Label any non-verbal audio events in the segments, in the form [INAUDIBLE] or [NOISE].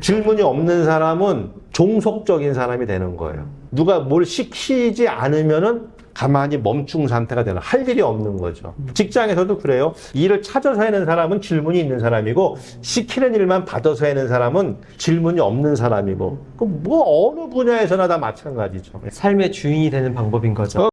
질문이 없는 사람은 종속적인 사람이 되는 거예요. 누가 뭘 시키지 않으면은 가만히 멈춘 상태가 되는 할 일이 없는 거죠. 직장에서도 그래요. 일을 찾아서 하는 사람은 질문이 있는 사람이고 시키는 일만 받아서 하는 사람은 질문이 없는 사람이고 그뭐 어느 분야에서나 다 마찬가지죠. 삶의 주인이 되는 방법인 거죠.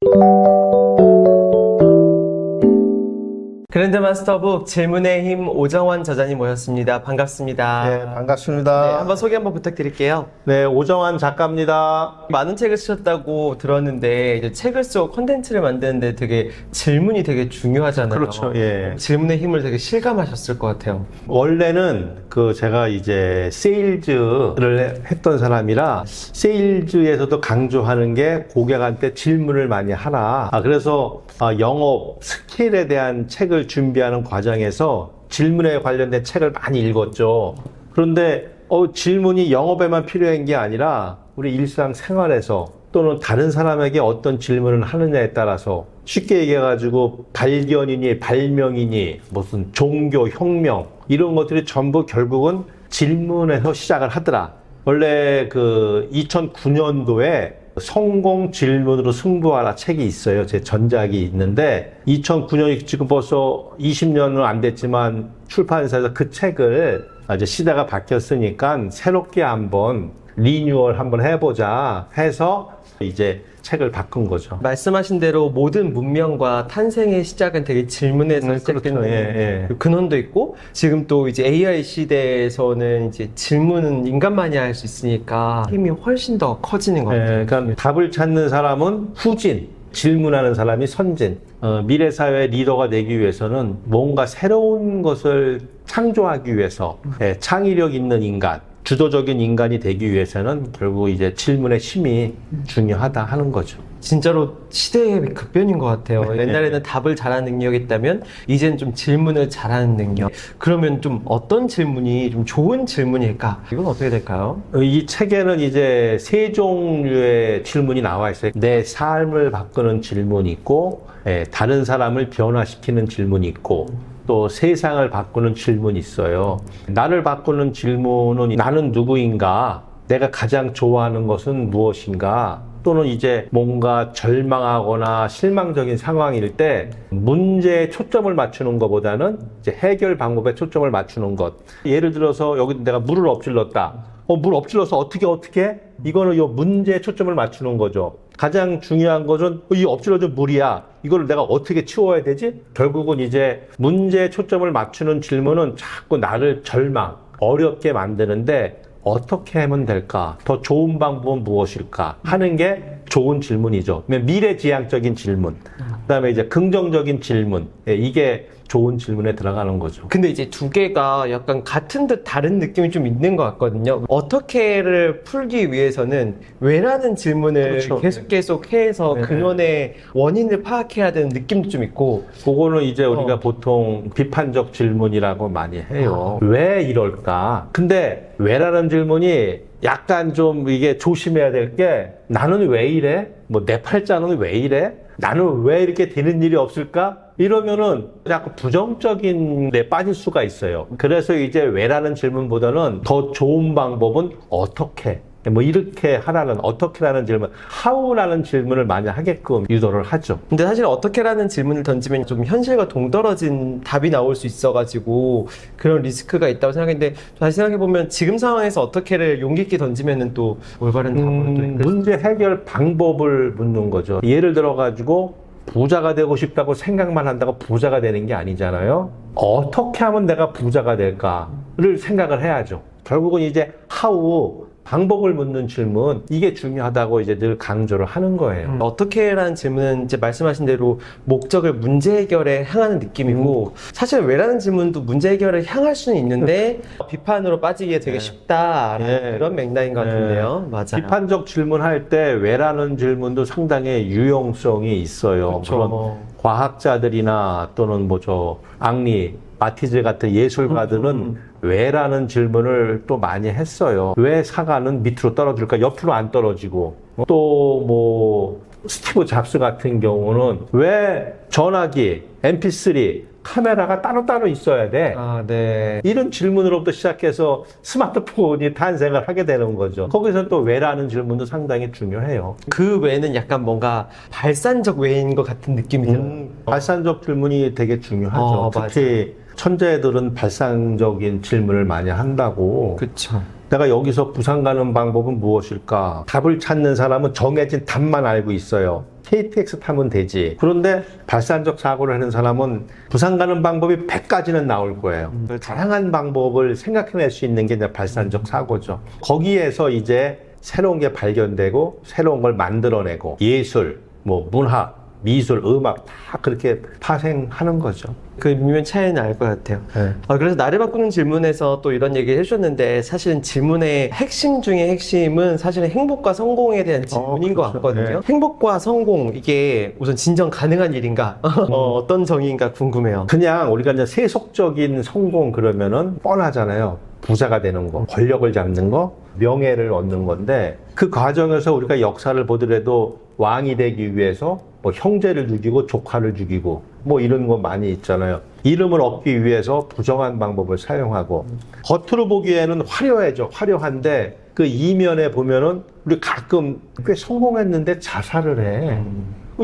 그랜드 마스터북 질문의 힘 오정환 저자님 모셨습니다. 반갑습니다. 네, 반갑습니다. 네, 한번 소개 한번 부탁드릴게요. 네, 오정환 작가입니다. 많은 책을 쓰셨다고 들었는데 이제 책을 쓰고 컨텐츠를 만드는데 되게 질문이 되게 중요하잖아요. 그렇죠, 예. 질문의 힘을 되게 실감하셨을 것 같아요. 원래는 그 제가 이제 세일즈를 했던 사람이라 세일즈에서도 강조하는 게 고객한테 질문을 많이 하라. 아, 그래서 아, 영업 스킬에 대한 책을 준비하는 과정에서 질문에 관련된 책을 많이 읽었죠. 그런데 어, 질문이 영업에만 필요한 게 아니라 우리 일상 생활에서 또는 다른 사람에게 어떤 질문을 하느냐에 따라서 쉽게 얘기해가지고 발견이니 발명이니 무슨 종교 혁명 이런 것들이 전부 결국은 질문에서 시작을 하더라. 원래 그 2009년도에 성공 질문으로 승부하라 책이 있어요. 제 전작이 있는데 2009년이 지금 벌써 20년은 안 됐지만 출판사에서 그 책을 이제 시대가 바뀌었으니까 새롭게 한번 리뉴얼 한번 해보자 해서 이제 책을 바꾼 거죠. 말씀하신 대로 모든 문명과 탄생의 시작은 되게 질문에서 음, 시작되는 그렇죠. 예, 예. 그 근원도 있고 지금 또 이제 AI 시대에서는 이제 질문은 인간만이 할 수 있으니까 힘이 훨씬 더 커지는 것 같아요. 예, 그러니까 답을 찾는 사람은 후진, 질문하는 사람이 선진. 어, 미래 사회 리더가 되기 위해서는 뭔가 새로운 것을 창조하기 위해서 예, 창의력 있는 인간, 주도적인 인간이 되기 위해서는 결국 이제 질문의 힘이 중요하다 하는 거죠. 진짜로 시대의 급변인 것 같아요. 네. [LAUGHS] 옛날에는 답을 잘하는 능력이 있다면 이젠 좀 질문을 잘하는 능력. 그러면 좀 어떤 질문이 좀 좋은 질문일까? 이건 어떻게 될까요? 어, 이 책에는 이제 세 종류의 질문이 나와 있어요. 내 삶을 바꾸는 질문이 있고, 예, 다른 사람을 변화시키는 질문이 있고, 또 세상을 바꾸는 질문이 있어요. 나를 바꾸는 질문은 나는 누구인가? 내가 가장 좋아하는 것은 무엇인가? 또는 이제 뭔가 절망하거나 실망적인 상황일 때 문제에 초점을 맞추는 것보다는 이제 해결 방법에 초점을 맞추는 것. 예를 들어서 여기 내가 물을 엎질렀다. 어, 물 엎질러서 어떻게 어떻게? 이거는 이 문제에 초점을 맞추는 거죠. 가장 중요한 것은 어, 이 엎질러진 물이야. 이걸 내가 어떻게 치워야 되지? 결국은 이제 문제에 초점을 맞추는 질문은 자꾸 나를 절망, 어렵게 만드는데 어떻게 하면 될까? 더 좋은 방법은 무엇일까? 하는 게 좋은 질문이죠. 미래지향적인 질문. 그 다음에 이제 긍정적인 질문. 예, 이게 좋은 질문에 들어가는 거죠. 근데 이제 두 개가 약간 같은 듯 다른 느낌이 좀 있는 것 같거든요. 어떻게를 풀기 위해서는 왜라는 질문을 그렇죠. 계속 계속 해서 네. 근원의 원인을 파악해야 되는 느낌도 좀 있고 그거는 이제 우리가 어. 보통 비판적 질문이라고 많이 해요. 아. 왜 이럴까? 근데 왜라는 질문이 약간 좀 이게 조심해야 될 게 나는 왜 이래? 뭐 내 팔자는 왜 이래? 나는 왜 이렇게 되는 일이 없을까? 이러면은 자꾸 부정적인 데 빠질 수가 있어요. 그래서 이제 왜라는 질문보다는 더 좋은 방법은 어떻게? 뭐 이렇게 하라는 어떻게라는 질문, how라는 질문을 많이 하게끔 유도를 하죠. 근데 사실 어떻게라는 질문을 던지면 좀 현실과 동떨어진 답이 나올 수 있어가지고 그런 리스크가 있다고 생각했는데 다시 생각해보면 지금 상황에서 어떻게를 용기 있게 던지면은 또 올바른 답으로 또 음, 수 문제 해결 방법을 묻는 거죠. 예를 들어 가지고 부자가 되고 싶다고 생각만 한다고 부자가 되는 게 아니잖아요. 어떻게 하면 내가 부자가 될까를 생각을 해야죠. 결국은 이제 how 방법을 묻는 질문 이게 중요하다고 이제 늘 강조를 하는 거예요. 음, 어떻게라는 질문은 이제 말씀하신 대로 목적을 문제 해결에 향하는 느낌이고 사실 왜라는 질문도 문제 해결에 향할 수는 있는데 비판으로 빠지기에 되게 네. 쉽다라는 네. 그런 맥락인 것 네. 같은데요. 맞아요. 비판적 질문할 때 왜라는 질문도 상당히 유용성이 있어요. 그렇죠. 과학자들이나 또는 뭐저 앙리, 마티즈 같은 예술가들은 음, 왜라는 질문을 또 많이 했어요. 왜 사과는 밑으로 떨어질까? 옆으로 안 떨어지고 또 뭐 스티브 잡스 같은 경우는 왜 전화기, MP3 카메라가 따로따로 있어야 돼. 아, 네. 이런 질문으로부터 시작해서 스마트폰이 탄생을 하게 되는 거죠. 거기서 또 왜라는 질문도 상당히 중요해요. 그 외에는 약간 뭔가 발산적 외인 것 같은 느낌이 들어요. 음, 발산적 질문이 되게 중요하죠. 어, 특히 천재들은 발상적인 질문을 많이 한다고. 그쵸. 내가 여기서 부산 가는 방법은 무엇일까? 답을 찾는 사람은 정해진 답만 알고 있어요. KTX 타면 되지. 그런데 발산적 사고를 하는 사람은 부산 가는 방법이 100가지는 나올 거예요. 다양한 방법을 생각해낼 수 있는 게 이제 발산적 사고죠. 거기에서 이제 새로운 게 발견되고 새로운 걸 만들어내고 예술, 뭐 문학, 미술, 음악 다 그렇게 파생하는 거죠. 그 미묘한 차이는 알 것 같아요. 네. 아, 그래서 나를 바꾸는 질문에서 또 이런 얘기를 해주셨는데 사실은 질문의 핵심 중에 핵심은 사실은 행복과 성공에 대한 질문인 것 그렇죠. 같거든요. 네. 행복과 성공 이게 우선 진정 가능한 일인가? [LAUGHS] 어, 어떤 정의인가 궁금해요. 그냥 우리가 이제 세속적인 성공 그러면은 뻔하잖아요. 부자가 되는 거, 권력을 잡는 거, 명예를 얻는 건데 그 과정에서 우리가 역사를 보더라도 왕이 되기 위해서 뭐 형제를 죽이고 조카를 죽이고 뭐 이런 거 많이 있잖아요. 이름을 얻기 위해서 부정한 방법을 사용하고 겉으로 보기에는 화려해져 화려한데 그 이면에 보면은 우리 가끔 꽤 성공했는데 자살을 해.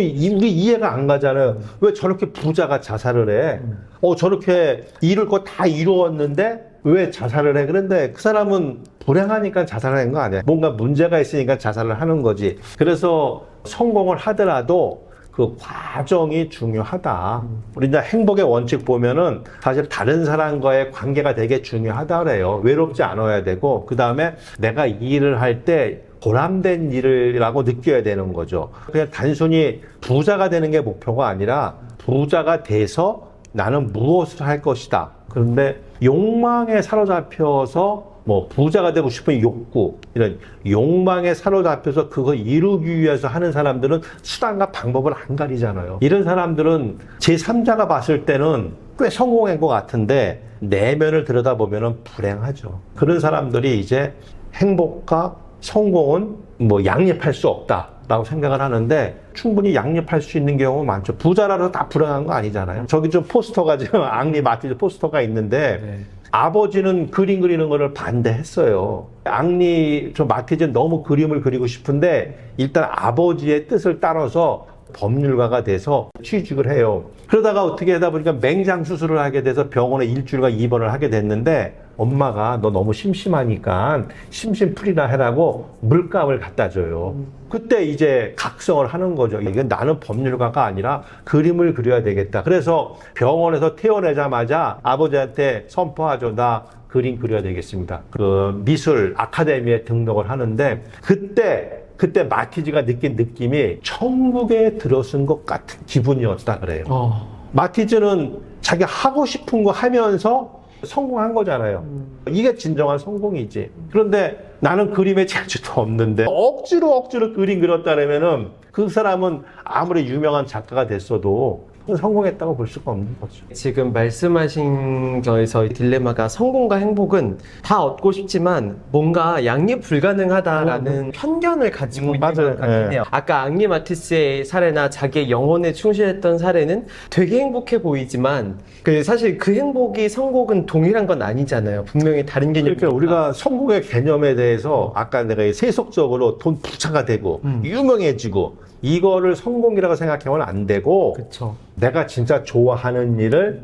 이- 이- 우리 이해가 안 가잖아요. 왜 저렇게 부자가 자살을 해? 어, 저렇게 이룰 거 다 이루었는데 왜 자살을 해? 그런데 그 사람은 불행하니까 자살을 한 거 아니야. 뭔가 문제가 있으니까 자살을 하는 거지. 그래서 성공을 하더라도 그 과정이 중요하다. 우리 이제 행복의 원칙 보면은 사실 다른 사람과의 관계가 되게 중요하다 그래요. 외롭지 않아야 되고, 그 다음에 내가 이 일을 할 때 보람된 일이라고 느껴야 되는 거죠. 그냥 단순히 부자가 되는 게 목표가 아니라 부자가 돼서 나는 무엇을 할 것이다. 그런데 욕망에 사로잡혀서 뭐 부자가 되고 싶은 욕구 이런 욕망에 사로잡혀서 그거 이루기 위해서 하는 사람들은 수단과 방법을 안 가리잖아요. 이런 사람들은 제 3자가 봤을 때는 꽤 성공한 것 같은데 내면을 들여다보면 불행하죠. 그런 사람들이 이제 행복과 성공은 뭐 양립할 수 없다 라고 생각을 하는데 충분히 양립할 수 있는 경우 많죠. 부자라서 다 불행한 거 아니잖아요. 저기 좀 포스터가 지금 [LAUGHS] 앙리 마티즈 포스터가 있는데 네. 아버지는 그림 그리는 거를 반대했어요. 앙리 저 마티즈는 너무 그림을 그리고 싶은데 일단 아버지의 뜻을 따라서 법률가가 돼서 취직을 해요. 그러다가 어떻게 하다 보니까 맹장 수술을 하게 돼서 병원에 일주일간 입원을 하게 됐는데 엄마가 너 너무 심심하니까 심심풀이나 해라고 물감을 갖다 줘요. 그때 이제 각성을 하는 거죠. 이게 나는 법률가가 아니라 그림을 그려야 되겠다. 그래서 병원에서 퇴원하자마자 아버지한테 선포하죠. 나 그림 그려야 되겠습니다. 그 미술 아카데미에 등록을 하는데 그때 그때 마티즈가 느낀 느낌이 천국에 들어선 것 같은 기분이었다 그래요. 어. 마티즈는 자기 하고 싶은 거 하면서 성공한 거잖아요. 이게 진정한 성공이지. 그런데 나는 그림에 재주도 없는데 억지로 억지로 그림 그렸다면은 그 사람은 아무리 유명한 작가가 됐어도 성공했다고 볼 수가 없는 거죠. 지금 말씀하신 거에서 딜레마가 성공과 행복은 다 얻고 싶지만 뭔가 양립 불가능하다라는 편견을 가지고 음, 있는 맞아요. 것 같긴 예. 해요. 아까 앙리 마티스의 사례나 자기의 영혼에 충실했던 사례는 되게 행복해 보이지만 그 사실 그 행복이 성공은 동일한 건 아니잖아요. 분명히 다른 개념이 그러니까 우리가 성공의 개념에 대해서 아까 내가 세속적으로 돈 부자가 되고 음. 유명해지고 이거를 성공이라고 생각하면 안 되고 그렇죠. 내가 진짜 좋아하는 일을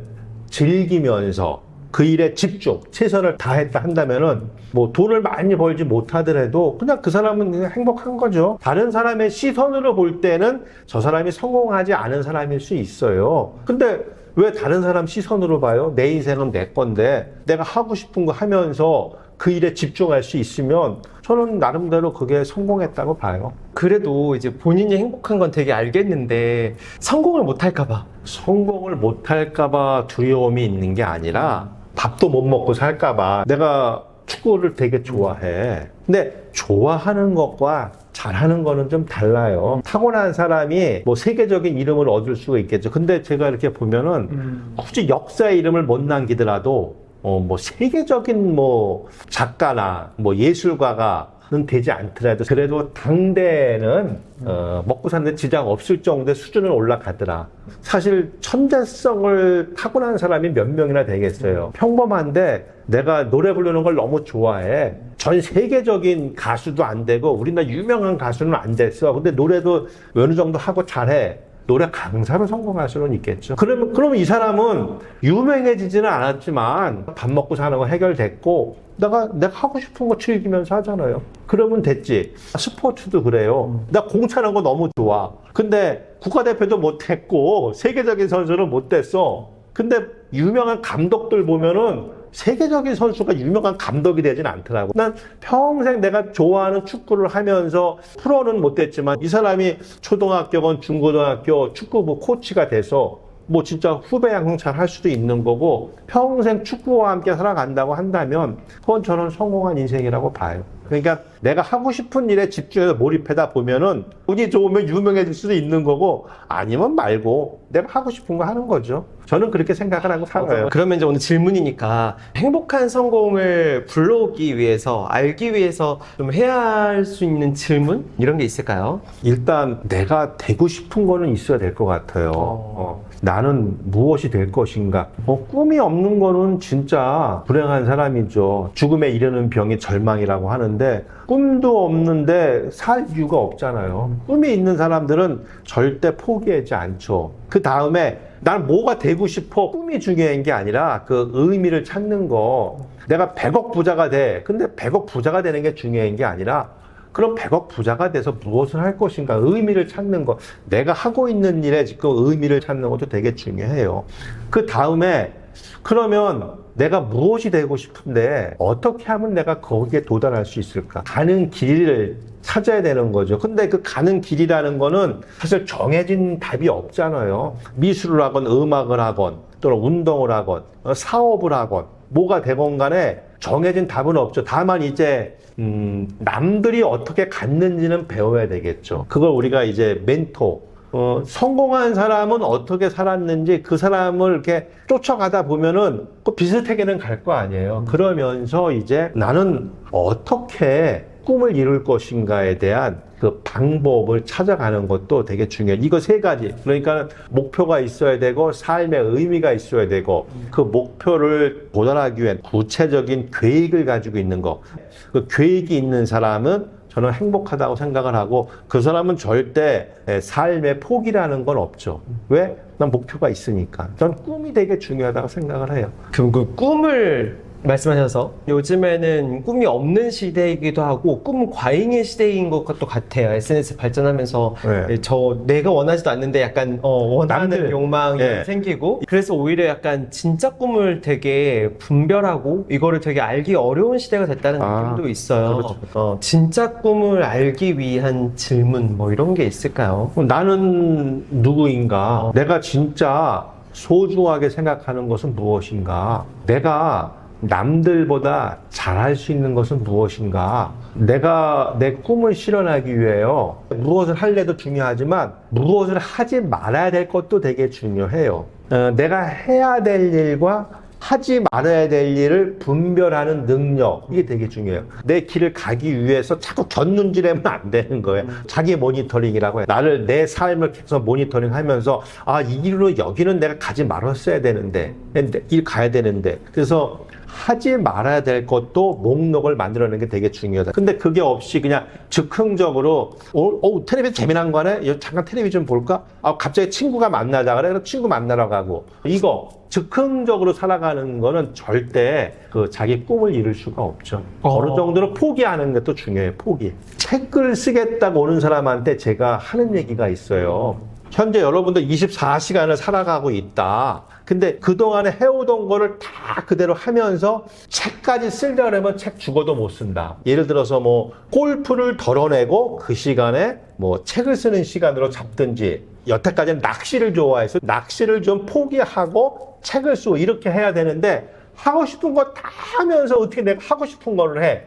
즐기면서 그 일에 집중, 최선을 다했다 한다면은 뭐 돈을 많이 벌지 못하더라도 그냥 그 사람은 그냥 행복한 거죠. 다른 사람의 시선으로 볼 때는 저 사람이 성공하지 않은 사람일 수 있어요. 근데 왜 다른 사람 시선으로 봐요? 내 인생은 내 건데 내가 하고 싶은 거 하면서 그 일에 집중할 수 있으면 저는 나름대로 그게 성공했다고 봐요. 그래도 이제 본인이 행복한 건 되게 알겠는데 성공을 못 할까봐. 성공을 못할까봐 두려움이 있는 게 아니라 밥도 못 먹고 살까봐 내가 축구를 되게 좋아해. 근데 좋아하는 것과 잘하는 거는 좀 달라요. 타고난 사람이 뭐 세계적인 이름을 얻을 수가 있겠죠. 근데 제가 이렇게 보면은 굳이 역사의 이름을 못 남기더라도 어, 뭐 세계적인 뭐 작가나 뭐 예술가가 는 되지 않더라도 그래도 당대는 어, 먹고 사는데 지장 없을 정도의 수준은 올라가더라. 사실 천재성을 타고난 사람이 몇 명이나 되겠어요. 평범한데 내가 노래 부르는 걸 너무 좋아해. 전 세계적인 가수도 안 되고 우리나라 유명한 가수는 안 됐어. 근데 노래도 어느 정도 하고 잘해. 노래 강사로 성공할 수는 있겠죠. 그러면, 그러면 이 사람은 유명해지지는 않았지만 밥 먹고 사는 거 해결됐고 내가, 내가 하고 싶은 거 즐기면서 하잖아요. 그러면 됐지. 스포츠도 그래요. 나 공 차는 거 너무 좋아. 근데 국가대표도 못했고 세계적인 선수는 못 됐어. 근데 유명한 감독들 보면은 세계적인 선수가 유명한 감독이 되진 않더라고. 난 평생 내가 좋아하는 축구를 하면서 프로는 못됐지만 이 사람이 초등학교건 중고등학교 축구부 코치가 돼서 뭐 진짜 후배 양성 잘 할 수도 있는 거고 평생 축구와 함께 살아간다고 한다면 그건 저는 성공한 인생이라고 봐요. 그러니까 내가 하고 싶은 일에 집중해서 몰입하다 보면은 운이 좋으면 유명해질 수도 있는 거고 아니면 말고 내가 하고 싶은 거 하는 거죠. 저는 그렇게 생각을 하고 살아요. 그러면 이제 오늘 질문이니까 행복한 성공을 불러오기 위해서 알기 위해서 좀 해야 할 수 있는 질문 이런 게 있을까요? 일단 내가 되고 싶은 거는 있어야 될 것 같아요. 어, 나는 무엇이 될 것인가? 어, 꿈이 없는 거는 진짜 불행한 사람이죠. 죽음에 이르는 병이 절망이라고 하는데 꿈도 없는데 살 이유가 없잖아요. 꿈이 있는 사람들은 절대 포기하지 않죠. 그 다음에 난 뭐가 되고 싶어 꿈이 중요한 게 아니라 그 의미를 찾는 거 내가 100억 부자가 돼 근데 100억 부자가 되는 게 중요한 게 아니라 그럼 100억 부자가 돼서 무엇을 할 것인가? 의미를 찾는 거. 내가 하고 있는 일에 지금 의미를 찾는 것도 되게 중요해요. 그 다음에 그러면 내가 무엇이 되고 싶은데 어떻게 하면 내가 거기에 도달할 수 있을까? 가는 길을 찾아야 되는 거죠. 근데 그 가는 길이라는 거는 사실 정해진 답이 없잖아요. 미술을 하건 음악을 하건 또는 운동을 하건 어, 사업을 하건 뭐가 되건 간에 정해진 답은 없죠. 다만 이제 음, 남들이 어떻게 갔는지는 배워야 되겠죠. 그걸 우리가 이제 멘토 어, 성공한 사람은 어떻게 살았는지 그 사람을 이렇게 쫓아가다 보면은 그 비슷하게는 갈 거 아니에요. 그러면서 이제 나는 어떻게 꿈을 이룰 것인가에 대한 그 방법을 찾아가는 것도 되게 중요해요. 이거 세 가지. 그러니까 목표가 있어야 되고 삶의 의미가 있어야 되고 그 목표를 도달하기 위한 구체적인 계획을 가지고 있는 거. 그 계획이 있는 사람은 저는 행복하다고 생각을 하고 그 사람은 절대 삶의 포기라는 건 없죠. 왜? 난 목표가 있으니까. 전 꿈이 되게 중요하다고 생각을 해요. 그럼 그 꿈을 말씀하셔서 요즘에는 꿈이 없는 시대이기도 하고 꿈 과잉의 시대인 것도 같아요. SNS 발전하면서 네. 저 내가 원하지도 않는데 약간 어, 원하는 남들. 욕망이 네. 생기고 그래서 오히려 약간 진짜 꿈을 되게 분별하고 이거를 되게 알기 어려운 시대가 됐다는 아, 느낌도 있어요. 그렇죠. 어, 진짜 꿈을 알기 위한 질문 뭐 이런 게 있을까요? 나는 누구인가? 내가 진짜 소중하게 생각하는 것은 무엇인가? 내가 남들보다 잘할 수 있는 것은 무엇인가? 내가 내 꿈을 실현하기 위해요. 무엇을 할래도 중요하지만 무엇을 하지 말아야 될 것도 되게 중요해요. 어, 내가 해야 될 일과 하지 말아야 될 일을 분별하는 능력 이게 되게 중요해요. 내 길을 가기 위해서 자꾸 곁눈질하면 안 되는 거예요. 자기 모니터링이라고 해요. 나를 내 삶을 계속 모니터링하면서 아 이 길로 여기는 내가 가지 말았어야 되는데 길 가야 되는데 그래서 하지 말아야 될 것도 목록을 만들어내는 게 되게 중요하다. 근데 그게 없이 그냥 즉흥적으로 어, 어 텔레비전 재미난 거네. 여- 잠깐 텔레비전 볼까? 아 갑자기 친구가 만나자 그래. 그래서 친구 만나러 가고 이거 즉흥적으로 살아가는 거는 절대 그 자기 꿈을 이룰 수가 없죠. 어. 어느 정도로 포기하는 것도 중요해요. 포기. 책을 쓰겠다고 오는 사람한테 제가 하는 얘기가 있어요. 현재 여러분들 24시간을 살아가고 있다. 근데 그동안에 해오던 거를 다 그대로 하면서 책까지 쓰려면 책 죽어도 못 쓴다. 예를 들어서 뭐 골프를 덜어내고 그 시간에 뭐 책을 쓰는 시간으로 잡든지 여태까지는 낚시를 좋아해서 낚시를 좀 포기하고 책을 쓰고 이렇게 해야 되는데 하고 싶은 거 다 하면서 어떻게 내가 하고 싶은 거를 해.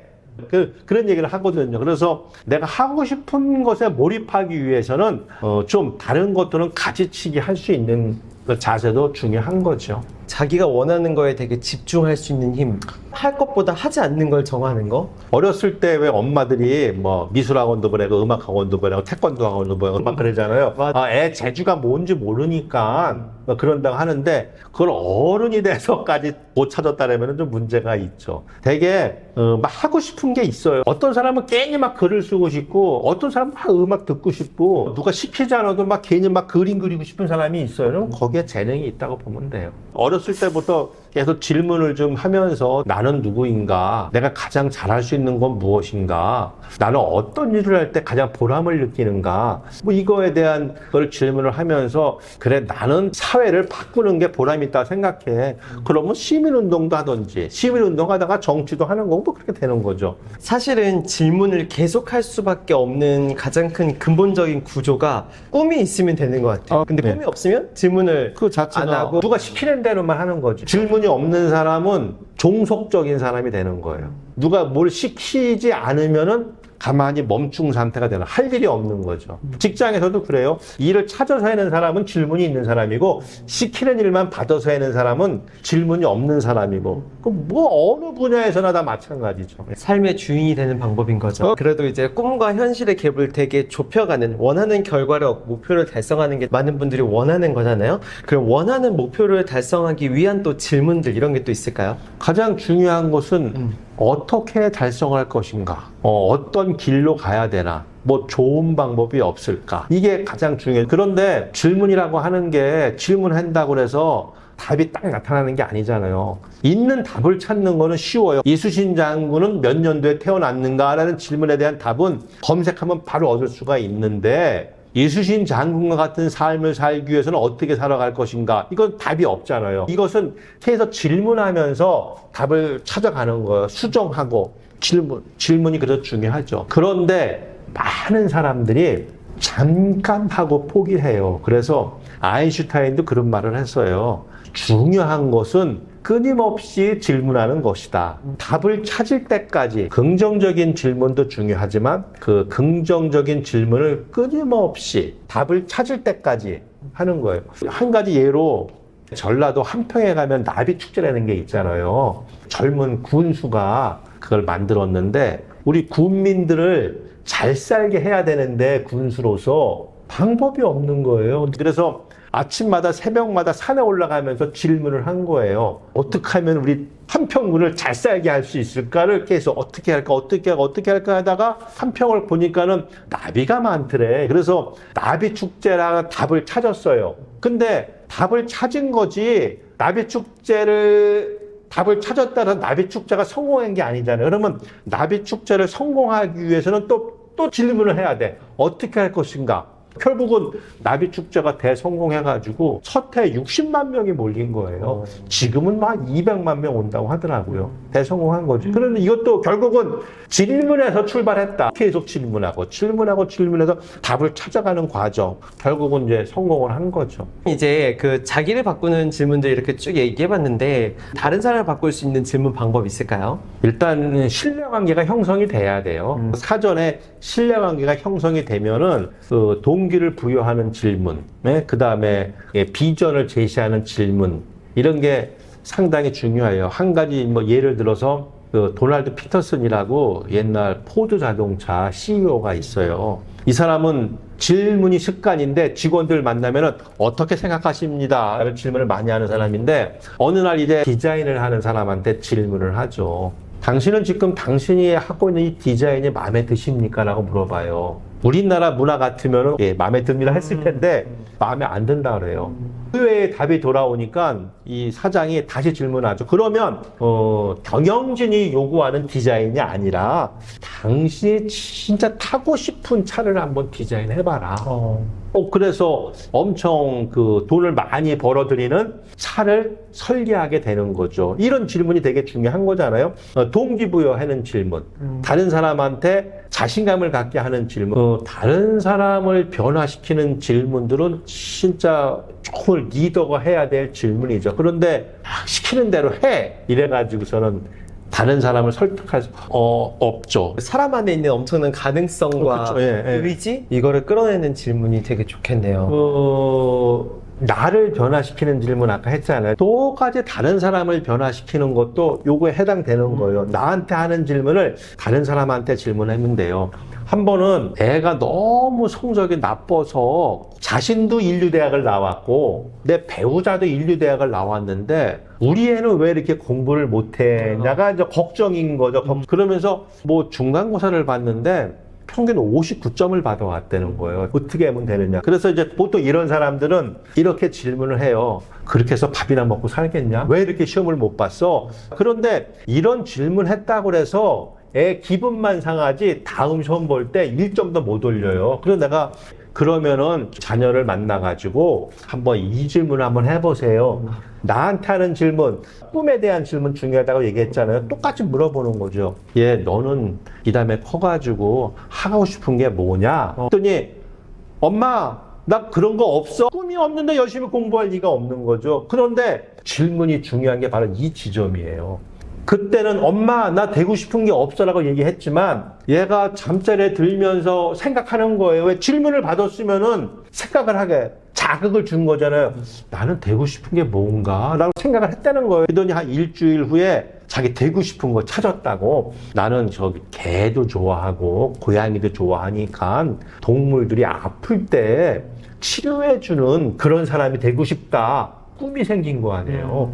그, 그런 얘기를 하거든요. 그래서 내가 하고 싶은 것에 몰입하기 위해서는 어, 좀 다른 것들은 가지치기 할 수 있는 그 자세도 중요한 거죠. 자기가 원하는 거에 되게 집중할 수 있는 힘. 할 것보다 하지 않는 걸 정하는 거. 어렸을 때 왜 엄마들이 뭐 미술학원도 보내고 음악학원도 보내고 태권도 학원도 보내고 막 그러잖아요. 아, 애 재주가 뭔지 모르니까 뭐 그런다고 하는데 그걸 어른이 돼서까지 못 찾았다라면 좀 문제가 있죠. 되게 어, 막 하고 싶은 게 있어요. 어떤 사람은 괜히 막 글을 쓰고 싶고 어떤 사람은 막 음악 듣고 싶고 누가 시키지 않아도 막 괜히 막 그림 그리고 싶은 사람이 있어요. 그럼 거기에 재능이 있다고 보면 돼요. 어렸을 때부터 계속 질문을 좀 하면서 나는 누구인가? 내가 가장 잘할 수 있는 건 무엇인가? 나는 어떤 일을 할 때 가장 보람을 느끼는가? 뭐 이거에 대한 걸 질문을 하면서 그래 나는 사회를 바꾸는 게 보람 있다 생각해. 그러면 시민 운동도 하든지 시민 운동 하다가 정치도 하는 거고 뭐 그렇게 되는 거죠. 사실은 질문을 계속 할 수밖에 없는 가장 큰 근본적인 구조가 꿈이 있으면 되는 것 같아요. 어, 근데 네. 꿈이 없으면 질문을 그 자체가 안 하고 누가 시키는 대로 만 하는 거지. 질문이 없는 사람은 종속적인 사람이 되는 거예요. 누가 뭘 시키지 않으면은 가만히 멈춘 상태가 되는 할 일이 없는 거죠. 직장에서도 그래요. 일을 찾아서 하는 사람은 질문이 있는 사람이고 시키는 일만 받아서 하는 사람은 질문이 없는 사람이고 그뭐 어느 분야에서나 다 마찬가지죠. 삶의 주인이 되는 방법인 거죠. 어? 그래도 이제 꿈과 현실의 갭을 되게 좁혀가는 원하는 결과를 얻고 목표를 달성하는 게 많은 분들이 원하는 거잖아요. 그럼 원하는 목표를 달성하기 위한 또 질문들 이런 게 또 있을까요? 가장 중요한 것은 음. 어떻게 달성할 것인가, 어, 떤 길로 가야 되나, 뭐 좋은 방법이 없을까. 이게 가장 중요해요. 그런데 질문이라고 하는 게 질문한다고 해서 답이 딱 나타나는 게 아니잖아요. 있는 답을 찾는 거는 쉬워요. 이수신 장군은 몇 년도에 태어났는가라는 질문에 대한 답은 검색하면 바로 얻을 수가 있는데 이수신 장군과 같은 삶을 살기 위해서는 어떻게 살아갈 것인가? 이건 답이 없잖아요. 이것은 계속 질문하면서 답을 찾아가는 거예요. 수정하고 질문, 질문이 그래서 중요하죠. 그런데 많은 사람들이 잠깐 하고 포기해요. 그래서 아인슈타인도 그런 말을 했어요. 중요한 것은 끊임없이 질문하는 것이다. 답을 찾을 때까지 긍정적인 질문도 중요하지만 그 긍정적인 질문을 끊임없이 답을 찾을 때까지 하는 거예요. 한 가지 예로 전라도 한평에 가면 나비 축제라는 게 있잖아요. 젊은 군수가 그걸 만들었는데 우리 군민들을 잘 살게 해야 되는데 군수로서 방법이 없는 거예요. 그래서 아침마다 새벽마다 산에 올라가면서 질문을 한 거예요. 어떻게 하면 우리 한평군을 잘 살게 할 수 있을까를 계속 어떻게 할까 어떻게 할까 어떻게 할까 하다가 한평을 보니까는 나비가 많더래. 그래서 나비 축제라 답을 찾았어요. 근데 답을 찾은 거지 나비 축제를 답을 찾았다는 나비 축제가 성공한 게 아니잖아요. 그러면 나비 축제를 성공하기 위해서는 또, 또 질문을 해야 돼. 어떻게 할 것인가? 결국은 나비 축제가 대성공해가지고 첫 해 60만 명이 몰린 거예요. 지금은 막 200만 명 온다고 하더라고요. 대성공한 거지. 그런데 이것도 결국은 질문에서 출발했다. 계속 질문하고 질문하고 질문해서 답을 찾아가는 과정. 결국은 이제 성공을 한 거죠. 이제 그 자기를 바꾸는 질문들 이렇게 쭉 얘기해봤는데 다른 사람을 바꿀 수 있는 질문 방법 있을까요? 일단 신뢰관계가 형성이 돼야 돼요. 음. 사전에 신뢰관계가 형성이 되면은 그 동기를 부여하는 질문, 그 다음에 비전을 제시하는 질문 이런 게 상당히 중요해요. 한 가지 뭐 예를 들어서 그 도널드 피터슨이라고 옛날 포드 자동차 CEO가 있어요. 이 사람은 질문이 습관인데 직원들 만나면은 어떻게 생각하십니다? 라는 질문을 많이 하는 사람인데 어느 날 이제 디자인을 하는 사람한테 질문을 하죠. 당신은 지금 당신이 하고 있는 이 디자인이 마음에 드십니까? 라고 물어봐요. 우리나라 문화 같으면은 예, 마음에 듭니다 했을 텐데 마음에 안 든다 그래요. 의외의 답이 돌아오니까 이 사장이 다시 질문하죠. 그러면 어, 경영진이 요구하는 디자인이 아니라 당신이 진짜 타고 싶은 차를 한번 디자인해봐라. 어, 그래서 엄청 그 돈을 많이 벌어들이는 차를 설계하게 되는 거죠. 이런 질문이 되게 중요한 거잖아요. 어, 동기부여하는 질문. 다른 사람한테 자신감을 갖게 하는 질문. 어, 다른 사람을 변화시키는 질문들은 진짜 정말 리더가 해야 될 질문이죠. 그런데 막 시키는 대로 해! 이래가지고서는 다른 사람을 설득할 수 어, 없죠. 사람 안에 있는 엄청난 가능성과 어, 그쵸. 예, 예. 의지 이거를 끌어내는 질문이 되게 좋겠네요. 어, 나를 변화시키는 질문 아까 했잖아요. 똑같이 다른 사람을 변화시키는 것도 요거에 해당되는 거예요. 나한테 하는 질문을 다른 사람한테 질문하면 돼요. 한 번은 애가 너무 성적이 나빠서 자신도 인류대학을 나왔고 내 배우자도 인류대학을 나왔는데 우리 애는 왜 이렇게 공부를 못해냐가 이제 걱정인 거죠. 그러면서 뭐 중간고사를 봤는데 평균 59점을 받아왔다는 거예요. 어떻게 하면 되느냐. 그래서 이제 보통 이런 사람들은 이렇게 질문을 해요. 그렇게 해서 밥이나 먹고 살겠냐? 왜 이렇게 시험을 못 봤어? 그런데 이런 질문 했다고 해서 애 기분만 상하지 다음 시험 볼 때 1점도 못 올려요. 그래서 내가 그러면은 자녀를 만나가지고 한번 이 질문을 한번 해보세요. 나한테 하는 질문, 꿈에 대한 질문 중요하다고 얘기했잖아요. 똑같이 물어보는 거죠. 얘, 너는 이 다음에 커가지고 하고 싶은 게 뭐냐? 그랬더니, 엄마, 나 그런 거 없어. 꿈이 없는데 열심히 공부할 리가 없는 거죠. 그런데 질문이 중요한 게 바로 이 지점이에요. 그때는 엄마 나 되고 싶은 게 없어라고 얘기했지만 얘가 잠자리에 들면서 생각하는 거예요. 왜 질문을 받았으면은 생각을 하게 자극을 준 거잖아요. 나는 되고 싶은 게 뭔가? 라고 생각을 했다는 거예요. 그러더니 한 일주일 후에 자기 되고 싶은 거 찾았다고. 나는 저기 개도 좋아하고 고양이도 좋아하니까 동물들이 아플 때 치료해주는 그런 사람이 되고 싶다. 꿈이 생긴 거 아니에요.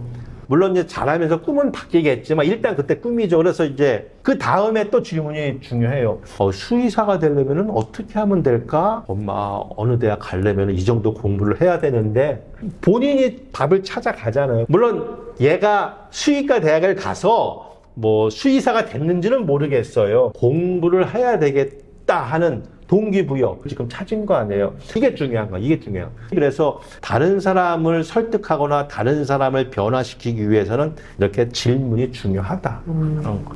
물론 이제 잘하면서 꿈은 바뀌겠지만 일단 그때 꿈이죠. 그래서 이제 그 다음에 또 질문이 중요해요. 어, 수의사가 되려면 어떻게 하면 될까? 엄마 어느 대학 가려면 이 정도 공부를 해야 되는데 본인이 답을 찾아가잖아요. 물론 얘가 수의과 대학을 가서 뭐 수의사가 됐는지는 모르겠어요. 공부를 해야 되겠다 하는 동기부여 지금 찾은 거 아니에요. 이게 중요한 거, 이게 중요한 거. 그래서 다른 사람을 설득하거나 다른 사람을 변화시키기 위해서는 이렇게 질문이 중요하다. 거.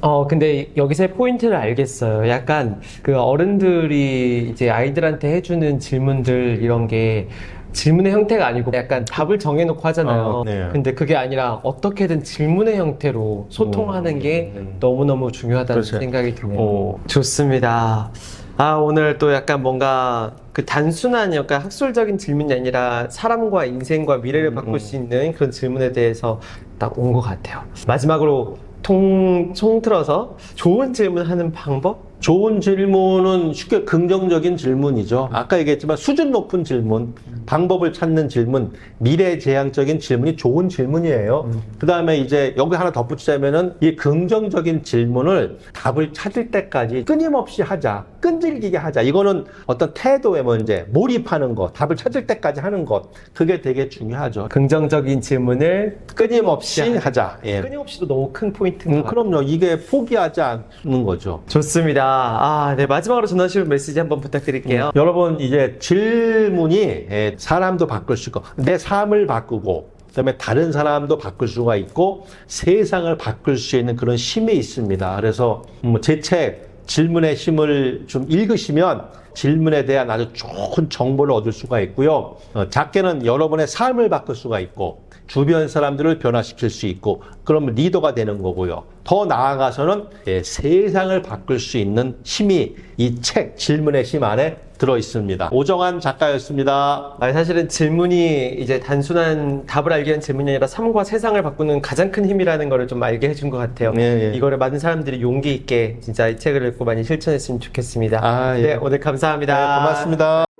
어, 근데 여기서의 포인트를 알겠어요. 약간 그 어른들이 이제 아이들한테 해주는 질문들 이런 게 질문의 형태가 아니고 약간 답을 정해놓고 하잖아요. 어, 네. 근데 그게 아니라 어떻게든 질문의 형태로 소통하는 음, 게 음. 너무너무 중요하다는 그렇죠. 생각이 드네요. 어. 좋습니다. 아, 오늘 또 약간 뭔가 그 단순한 약간 학술적인 질문이 아니라 사람과 인생과 미래를 음, 바꿀 음. 수 있는 그런 질문에 대해서 딱 온 것 같아요. 마지막으로 통, 통틀어서 좋은 질문하는 방법? 좋은 질문은 쉽게 긍정적인 질문이죠. 아까 얘기했지만 수준 높은 질문, 방법을 찾는 질문, 미래 지향적인 질문이 좋은 질문이에요. 그 다음에 이제 여기 하나 덧붙이자면은 이 긍정적인 질문을 답을 찾을 때까지 끊임없이 하자. 끈질기게 하자. 이거는 어떤 태도의 문제, 몰입하는 것, 답을 찾을 때까지 하는 것. 그게 되게 중요하죠. 긍정적인 질문을 끊임없이 하자. 예. 끊임없이도 너무 큰 포인트인 음, 것 같아요. 그럼요. 이게 포기하지 않는 거죠. 좋습니다. 아, 네. 마지막으로 전하실 메시지 한번 부탁드릴게요. 여러분 이제 질문이 예, 사람도 바꿀 수 있고 내 삶을 바꾸고 그다음에 다른 사람도 바꿀 수가 있고 세상을 바꿀 수 있는 그런 힘이 있습니다. 그래서 음, 제책 질문의 힘을 좀 읽으시면 질문에 대한 아주 좋은 정보를 얻을 수가 있고요. 어, 작게는 여러분의 삶을 바꿀 수가 있고 주변 사람들을 변화시킬 수 있고 그러면 리더가 되는 거고요. 더 나아가서는 예, 세상을 바꿀 수 있는 힘이 이 책 질문의 힘 안에 들어 있습니다. 오정환 작가였습니다. 아, 사실은 질문이 이제 단순한 답을 알기 위한 질문이 아니라 삶과 세상을 바꾸는 가장 큰 힘이라는 거를 좀 알게 해준 것 같아요. 네, 예. 이거를 많은 사람들이 용기 있게 진짜 이 책을 읽고 많이 실천했으면 좋겠습니다. 아, 예. 네, 오늘 감사합니다. 네, 고맙습니다.